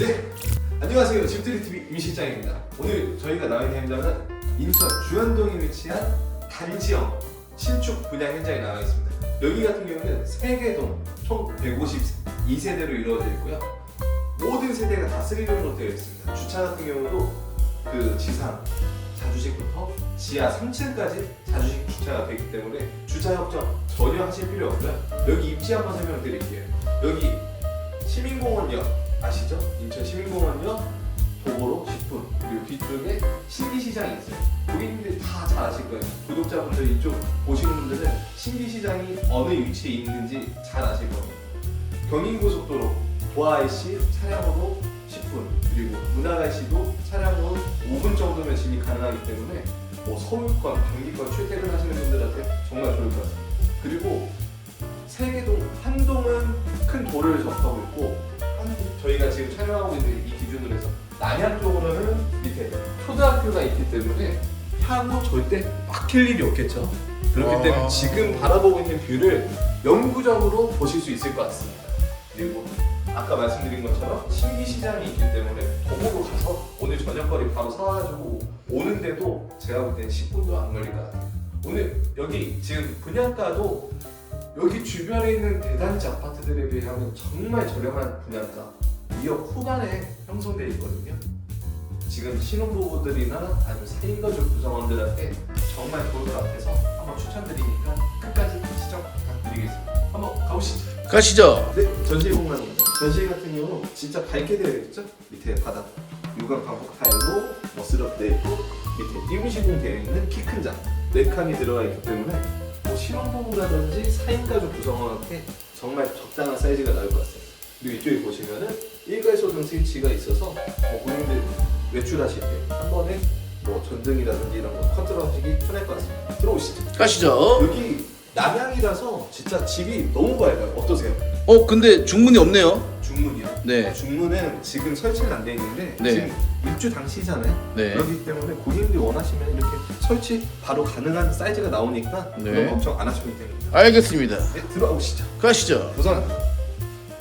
네, 안녕하세요. 집들이 TV 임실장입니다. 오늘 저희가 나와 있는 현장은 인천 주현동에 위치한 단지형 신축 분양 현장에 나와 있습니다. 여기 같은 경우는 세개동 총 152세대로 이루어져 있고요. 모든 세대가 다 3룸으로 되어 있습니다. 주차 같은 경우도 그 지상 자주식부터 지하 3층까지 자주식 주차가 되기 때문에 주차 협정 전혀 하실 필요 없고요. 여기 입지 한번 설명드릴게요. 여기 시민공원역 아시죠? 인천 시민공원역 도보로 10분 그리고 뒤쪽에 신기시장이 있어요. 고객님들 다 잘 아실 거예요. 구독자분들 이쪽 보시는 분들은 신기시장이 어느 위치에 있는지 잘 아실 겁니다. 경인고속도로 도하IC 차량으로 10분 그리고 문화IC도 차량으로 5분 정도면 진입 가능하기 때문에 뭐 서울권, 경기권 출퇴근하시는 분들한테 정말 좋을 것 같습니다. 그리고 세개동 한 동은 큰 도를 접하고 있고 한 저희가 지금 촬영하고 있는 이 기준으로 해서 남양 쪽으로는 밑에 초등학교가 있기 때문에 향후 절대 막힐 일이 없겠죠. 그렇기 와. 때문에 지금 바라보고 있는 뷰를 영구적으로 보실 수 있을 것 같습니다. 그리고 아까 말씀드린 것처럼 신기 시장이 있기 때문에 도보로 가서 오늘 저녁거리 바로 사가지고 오는데도 제가 볼 때는 10분도 안 걸릴 것 같아요. 오늘 여기 지금 분양가도 여기 주변에 있는 대단지 아파트들에 비하면 정말 저렴한 분양가 2억 후반에 형성되어 있거든요. 지금 신혼부부들이나 아니면 4인 가족 구성원들한테 정말 것 같아서 한번 추천드리니까 끝까지 시청 부탁드리겠습니다. 한번 가보시죠. 가시죠. 네, 전시회 공간입니다. 전시회 같은 경우 진짜 밝게 되어 있죠? 밑에 바닥 유광 반복 타일로 머스럽 되어 있고 밑에 띄움 시공 되어 있는 키 큰 장, 네 칸이 들어가 있기 때문에 뭐 신혼부부라든지 4인 가족 구성원한테 정말 적당한 사이즈가 나올 것 같습니다. 그리고 이쪽에 보시면은 일괄소등 스위치가 있어서 뭐 고객님들 외출하실 때 한 번에 뭐 전등이라든지 이런 거 컨트롤 하시기 편할 것 같습니다. 들어오시죠. 가시죠. 여기 남양이라서 진짜 집이 너무 밝아요. 어떠세요? 어 근데 중문이 없네요. 중문이요. 네. 중문은 지금 설치는 안 돼 있는데 네. 지금 입주 당시잖아요. 네. 그렇기 때문에 고객님들이 원하시면 이렇게 설치 바로 가능한 사이즈가 나오니까 네. 그런 걱정 안 하셔도 됩니다. 알겠습니다. 네, 들어오시죠. 가시죠. 우선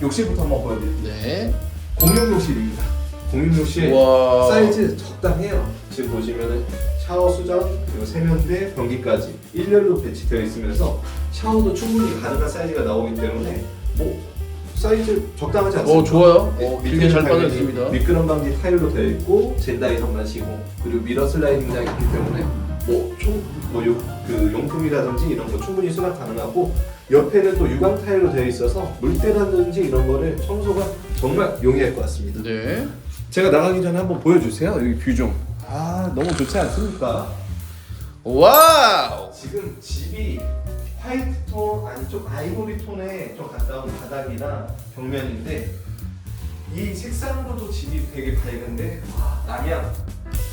욕실부터 한번 보여드릴게요. 네. 공용 욕실입니다. 공용 욕실 와. 사이즈 적당해요. 지금 보시면은 샤워 수전 그리고 세면대 변기까지 일렬로 배치되어 있으면서 샤워도 충분히 가능한 사이즈가 나오기 때문에 뭐 사이즈 적당하지 않습니까? 어 좋아요. 네, 어, 길게 잘 당연히 빠져 있습니다. 미끄럼 방지 타일로 되어 있고 젠다이 선반 시공 그리고 미러 슬라이딩 장이 있기 때문에 뭐총뭐그 용품이라든지 이런 거 충분히 수납 가능하고 옆에는 또 유광 타일로 되어 있어서 물때라든지 이런 거를 청소가 정말 용이할 것 같습니다. 네. 제가 나가기 전에 한번 보여주세요. 여기 뷰 좀. 아 너무 좋지 않습니까? 와우. 지금 집이 화이트 톤 안쪽 아이보리 톤에 좀 가까운 바닥이나 벽면인데 이 색상으로도 집이 되게 밝은데 와 남양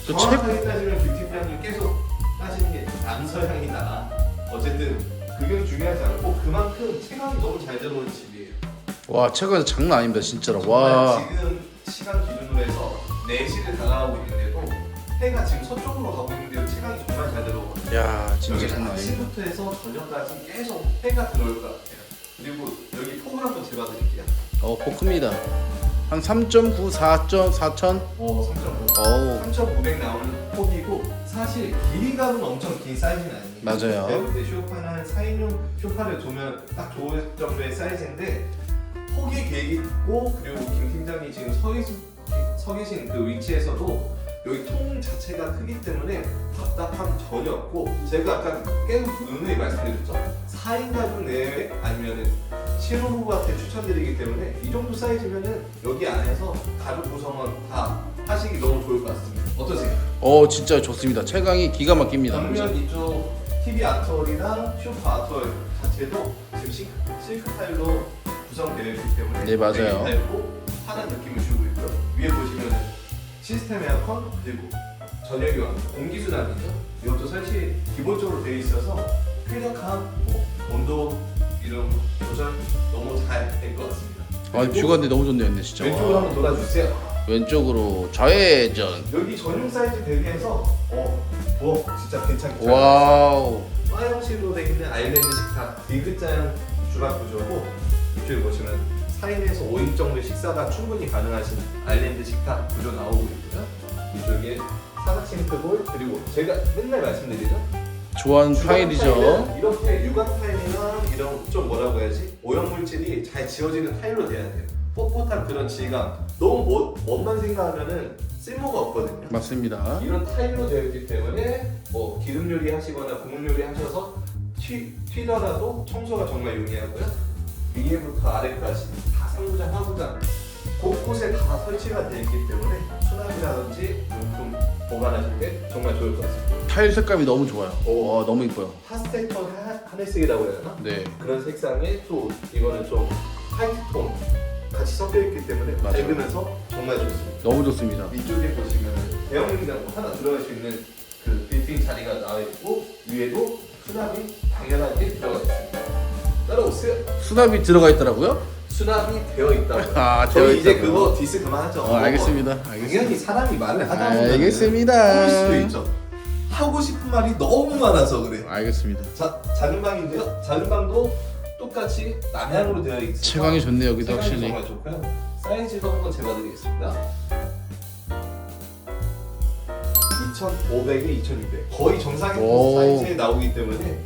저 정확하게 따지면 뷰티프라님 계속 따지는 게 남서향이다 어쨌든 그게 중요하지 않고 그만큼 체감이 너무 잘 들어오는 집이에요 와 체가 장난 아닙니다 진짜로. 정말 와. 지금 시간 기준으로 해서 4시를 다가가고 있는데도 해가 지금 서쪽으로 가고 있는데도 체감이 정말 잘 들어오거든요 야 진짜 여기 장난 아닙니다. 아침부터 해서 저녁까지 계속 해가 들어올 것 같아요. 그리고 여기 폭을 한번 재봐드릴게요. 어 포크입니다. 한 3.9, 4점, 4천. 어, 3.5. 어우 3.500 나오는 폭이고 사실 길이감은 엄청 긴 사이즈는 아닙니다. 맞아요. 내가 볼때 쇼파는 4인용 쇼파를 두면 딱 좋을 정도의 사이즈인데 폭이 개 있고 그리고 김 팀장이 지금 서, 계신, 서 계신 그 위치에서도 여기 통 자체가 크기 때문에 답답함 전혀 없고 제가 아까 계속 누누이 말씀드렸죠 4인 가족 내외 아니면은 신혼부부한테 추천드리기 때문에 이 정도 사이즈면은 여기 안에서 가족 구성원 다 하시기 너무 좋을 것 같습니다 어떠세요? 어 진짜 좋습니다. 체감이 기가 막힙니다. 정면 이쪽 TV 아트월이나 쇼파 아트월 자체도 지금 시, 실크 타일로 구성되어 있기 때문에 네, 맞아요. 되게 밝고 환한 느낌을 주고 있고요 위에 보시면은 시스템 에어컨 그리고 전열교환 공기순환이죠 이것도 설치 기본적으로 되어 있어서 쾌적함 뭐 온도 이런 조절 너무 잘될것 같습니다 아 뷰가 근데 너무 좋네요 근데 진짜. 왼쪽으로 와. 한번 돌아주세요 왼쪽으로 좌회전. 여기 전용 사이즈 대비해서 어 부엌 진짜 괜찮죠 와우. 화형식으로 되어 있는 아일랜드 식탁 디귿자형 주방 구조고 이쪽에 보시면 4인에서 5인 정도 식사가 충분히 가능하신 아일랜드 식탁 구조 나오고 있고요. 이쪽에 사각 싱크볼 그리고 제가 맨날 말씀드리죠. 좋아하는 타일이죠. 타일은 이렇게 유광 타일이나 이런 좀 뭐라고 해야지 오염 물질이 잘 지워지는 타일로 돼야 돼요. 뻣뻣한 그런 질감 너무 뭐, 멋만 생각하면은 쓸모가 없거든요. 맞습니다. 이런 타일로 되어 있기 때문에 뭐 기름 요리 하시거나 국물 요리 하셔서 튀, 튀더라도 청소가 정말 용이하고요. 위에부터 아래까지 다 상부장, 하부장 곳곳에 다 설치가 되어 있기 때문에 수납이라든지 용품 보관하실 때 정말 좋을 것 같습니다. 타일 색감이 너무 좋아요. 오. 와, 너무 이뻐요. 파스텔 톤 하- 하늘색이라고 해야 되나? 네. 그런 색상에 또 이거는 좀 화이트 톤 같이 섞여 있기 때문에 맞아요. 밝으면서 정말 좋습니다. 너무 좋습니다. 이쪽에 보시면 대형 냉장고 하나 들어갈 수 있는 그 빌딩 자리가 나와 있고 위에도 수납이 당연하게 들어가 있습니다. 따라오세요. 수납이 들어가 있더라고요. 수납이 되어 있다고요. 아, 저희 되어 이제 있다고요? 그거 디스 그만하죠. 어, 알겠습니다. 당연히 알겠습니다. 사람이 말을 하다 보면 알겠습니다. 수도 있죠. 하고 싶은 말이 너무 많아서 그래요. 알겠습니다. 자, 작은 방인데요. 작은 방도 똑같이 남향으로 되어 있습니다. 채광이 좋네요, 여기도 확실히. 정말 좋고요. 사이즈도 한번 재봐드리겠습니다. 2,500에 2,600 거의 정상의 오. 사이즈에 나오기 때문에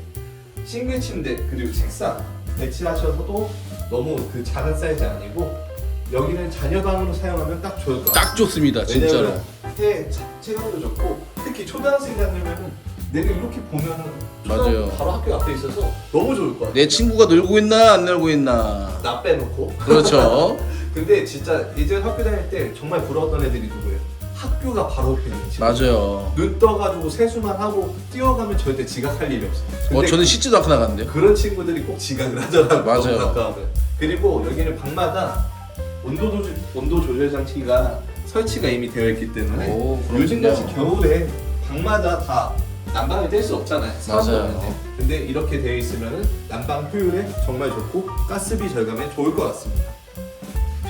싱글 침대 그리고 책상 배치하셔서도 너무 그 작은 사이즈 아니고 여기는 자녀방으로 사용하면 딱 좋을 것 같아요. 딱 좋습니다, 진짜로. 왜냐면 해 체감도 좋고 특히 초등학생 다니면은 내가 이렇게 보면은 초등학교 맞아요. 바로 학교 앞에 있어서 너무 좋을 것 같아. 내 친구가 놀고 있나 안 놀고 있나. 나 빼놓고. 그렇죠. 근데 진짜 예전 학교 다닐 때 정말 부러웠던 애들이 누구예요? 학교가 바로 옆에 있는 친구. 맞아요. 눈 떠가지고 세수만 하고 뛰어가면 절대 지각할 일이 없어. 어, 근데 저는 씻지도 않고 나갔는데요. 그런 친구들이 꼭 지각을 하더라고요. 맞아요. 너무. 그리고 여기는 방마다 온도 조절, 온도 조절 장치가 설치가 이미 되어 있기 때문에 오, 그렇군요. 요즘같이 겨울에 방마다 다 난방이 될수 없잖아요. 사람도 맞아요. 없는데. 근데 이렇게 되어 있으면 난방 효율에 정말 좋고 가스비 절감에 좋을 것 같습니다.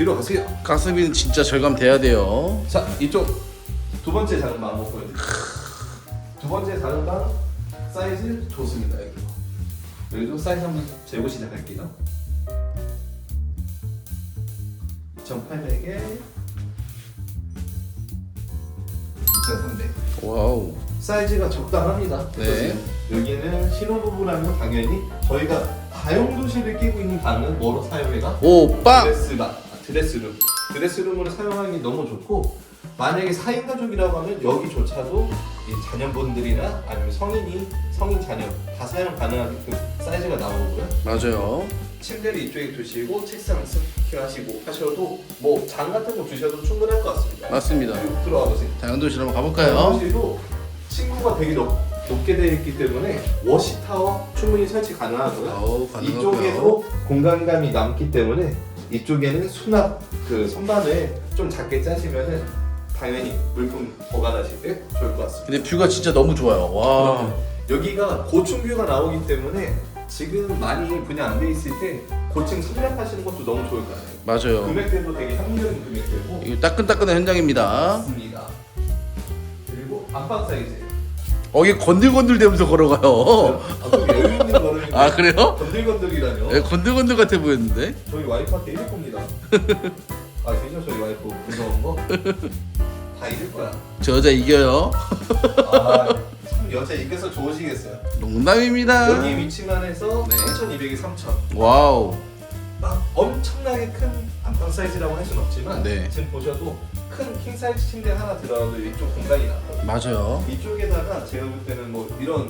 뒤로 가세요. 가스비는 진짜 절감돼야 돼요. 자 이쪽 두 번째 작은 방 한번 보여드릴게요. 두 번째 작은 방 사이즈 좋습니다. 여기. 여기도 사이즈 한번 재고 시작할게요. 2,800에 2,300. 와우. 사이즈가 적당합니다. 네. 여기는 신혼부부라면 당연히 저희가 다용도실을 끼고 있는 방은 뭐로 사용해가? 오, 빵! 드레스방, 아, 드레스룸. 드레스룸으로 사용하기 너무 좋고 만약에 4인 가족이라고 하면 여기조차도 이 자녀분들이나 아니면 성인이 성인 자녀 다 사용 가능하게끔 사이즈가 나오고요. 맞아요. 침대를 이쪽에 두시고 책상 스키하시고 하셔도 뭐 장 같은 거 두셔도 충분할 것 같습니다. 맞습니다. 들어와 보세요. 다양도실 한번 가볼까요? 사무실도 층고가 되게 높, 높게 되어 있기 때문에 워시 타워 충분히 설치 가능하고요. 어우, 가능하고요. 이쪽에도 공간감이 남기 때문에 이쪽에는 수납 그 선반을 좀 작게 짜시면은 당연히 물품 보관하실 때 좋을 것 같습니다. 근데 뷰가 진짜 너무 좋아요. 와. 여기가 고층 뷰가 나오기 때문에 지금 많이 분양 안 돼 있을 때 고층 선택하시는 것도 너무 좋을 것 같아요. 맞아요. 금액대도 되게 합리적인 금액대고 이거 따끈따끈한 현장입니다. 맞습니다. 그리고 안방 사이즈. 어, 이게 건들건들대면서 걸어가요. 아, 좀 여유 있는 걸음인데 아, 그래요? 건들건들이라뇨? 예, 건들건들 같아 보였는데? 저희 와이프한테 이럴 겁니다. 아 진짜 저희 와이프 무서운 거? 다 이럴 거야. 저 여자 이겨요. 아참 여자 이겨서 좋으시겠어요. 농담입니다. 여기 위치만 해서 네. 3,200에 3,000. 와우. 막 엄청나게 큰 안방 사이즈라고 할 수는 없지만 네. 지금 보셔도 큰 킹 사이즈 침대 하나 들어가도 이쪽 공간이 나거든요. 맞아요. 이쪽에다가 제가 볼 때는 뭐 이런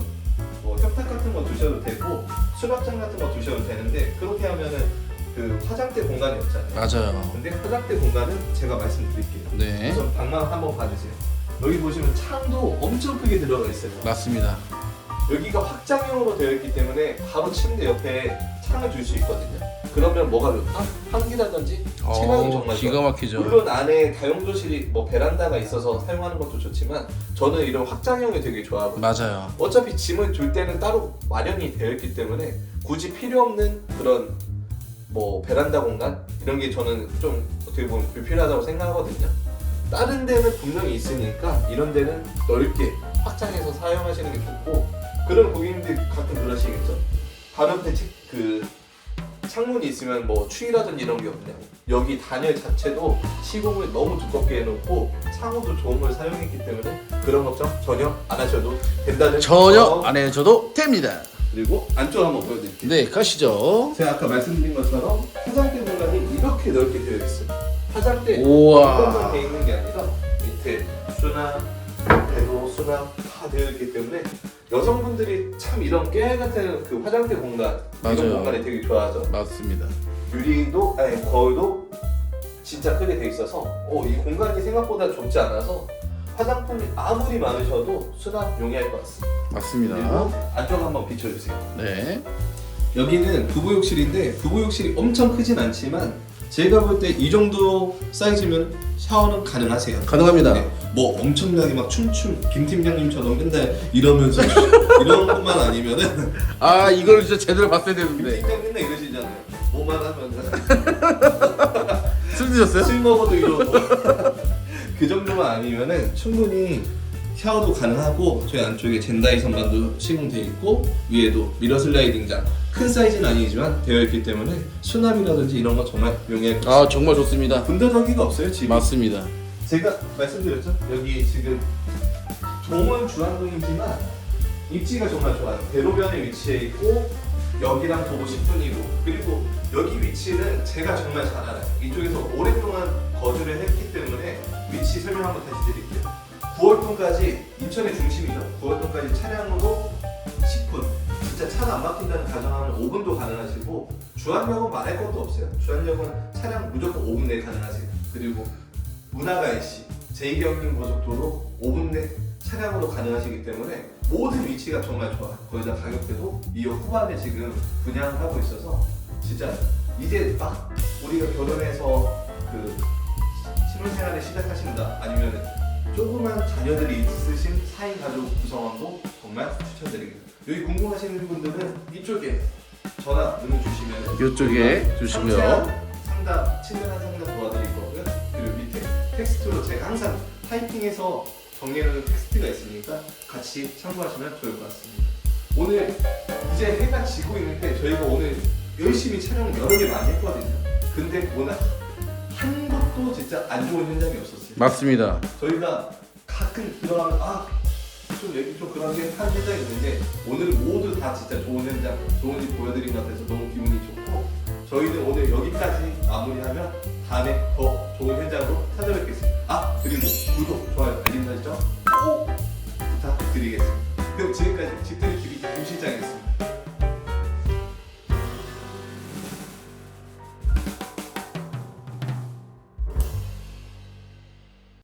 뭐 협탁 같은 거 두셔도 되고 수납장 같은 거 두셔도 되는데 그렇게 하면은 그 화장대 공간이 없잖아요. 맞아요. 근데 화장대 공간은 제가 말씀드릴게요. 네. 우선 방만 한번 봐주세요. 여기 보시면 창도 엄청 크게 들어가 있어요. 맞습니다. 여기가 확장형으로 되어 있기 때문에 바로 침대 옆에 창을 둘수 있거든요. 그러면 뭐가 좋다? 환기라든지 어, 정말 기가 좋아요. 막히죠. 물론 안에 다용도실이 뭐 베란다가 있어서 사용하는 것도 좋지만 저는 이런 확장형이 되게 좋아하거든요. 맞아요. 어차피 짐을 둘 때는 따로 마련이 되어 있기 때문에 굳이 필요 없는 그런 뭐 베란다 공간 이런 게 저는 좀 어떻게 보면 불필요하다고 생각하거든요. 다른 데는 분명히 있으니까 이런 데는 넓게 확장해서 사용하시는 게 좋고 그런 고객님들 가끔 그러시겠죠. 바로 옆에 책, 그 창문이 있으면 뭐 추위라든지 이런 게 없냐고 여기 단열 자체도 시공을 너무 두껍게 해놓고 창호도 좋은 걸 사용했기 때문에 그런 걱정 전혀 안 하셔도 된다는 전혀 거. 안 해줘도 됩니다. 그리고 안쪽 한번 보여드릴게요 네, 가시죠. 제가 아까 말씀드린 것처럼 화장대 공간이 이렇게 넓게 되어 있어요 화장대 우와. 공간만 되어 있는 게 아니라 밑에 수납, 옆에도 수납 다 되어 있기 때문에 여성분들이 참 이런 깨알 같은 그 화장대 공간 맞아요. 이런 공간에 되게 좋아하죠 맞습니다. 유리도 아니 거울도 진짜 크게 돼 있어서 어, 이 공간이 생각보다 좁지 않아서 화장품이 아무리 많으셔도 수납 용이할 것 같습니다. 맞습니다. 그리고 안쪽 한번 비춰주세요. 네. 여기는 부부욕실인데 부부욕실이 엄청 크진 않지만 제가 볼 때 이 정도 사이즈면 샤워는 가능하세요. 가능합니다. 네, 뭐 엄청나게 막 춤춤 김 팀장님처럼 맨날 이러면서 이런 것만 아니면은 아, 이걸 진짜 제대로 봤어야 김 되는데. 팀장 맨날 이러시잖아요. 뭐만 하면 술 드셨어요? 술 먹어도 이러고 그 정도만 아니면은 충분히 샤워도 가능하고 저희 안쪽에 젠다이 선반도 시공돼 있고 위에도 미러 슬라이딩장 큰 사이즈는 아니지만 되어 있기 때문에 수납이라든지 이런 거 정말 용이할 것 아, 정말 좋습니다. 분더덕이가 없어요 집이. 맞습니다. 제가 말씀드렸죠 여기 지금 동은 주안동이지만 입지가 정말 좋아요. 대로변에 위치해 있고 여기랑 도보 10분이고 그리고 여기 위치는 제가 정말 잘 알아요. 이쪽에서 오랫동안 거주를 했기 때문에 위치 설명 한번 다시 드릴게요. 9월동까지 인천의 중심이죠. 9월동까지 차량으로 10분. 진짜 차가 안 막힌다는 가정하면 5분도 가능하시고 주안역은 말할 것도 없어요. 주안역은 차량 무조건 5분 내에 가능하세요. 그리고 문화가이시 제2경인 고속도로 5분 내 차량으로 가능하시기 때문에 모든 위치가 정말 좋아. 거기다 가격대도 2억 후반에 지금 분양을 하고 있어서 진짜 이제 막 우리가 결혼해서 그 신혼생활을 시작하신다 아니면 조그만 자녀들이 있으신 4인 가족 구성원도 정말 추천드립니다. 여기 궁금하시는 분들은 이쪽에 전화 문의 주시면 이쪽에 주시고요. 상담, 친밀한 상담 도와드릴 거고요. 그리고 밑에 텍스트로 제가 항상 타이핑해서 정리해놓은 텍스트가 있으니까 같이 참고하시면 좋을 것 같습니다. 오늘 이제 해가 지고 있는데 저희가 오늘 열심히 촬영 여러 개 많이 했거든요. 근데 오늘 한 곳도 진짜 안 좋은 현장이 없었어요. 맞습니다. 저희가 가끔 들어가면 아 좀 여기 좀 그런 게 한 현장이 있는데 오늘 모두 다 진짜 좋은 현장, 좋은 집 보여드린 것 같아서 너무 기분이 좋고 저희는 오늘 여기까지 마무리하면 다음에 더 좋은 현장으로 찾아뵙겠습니다. 아 그리고 구독,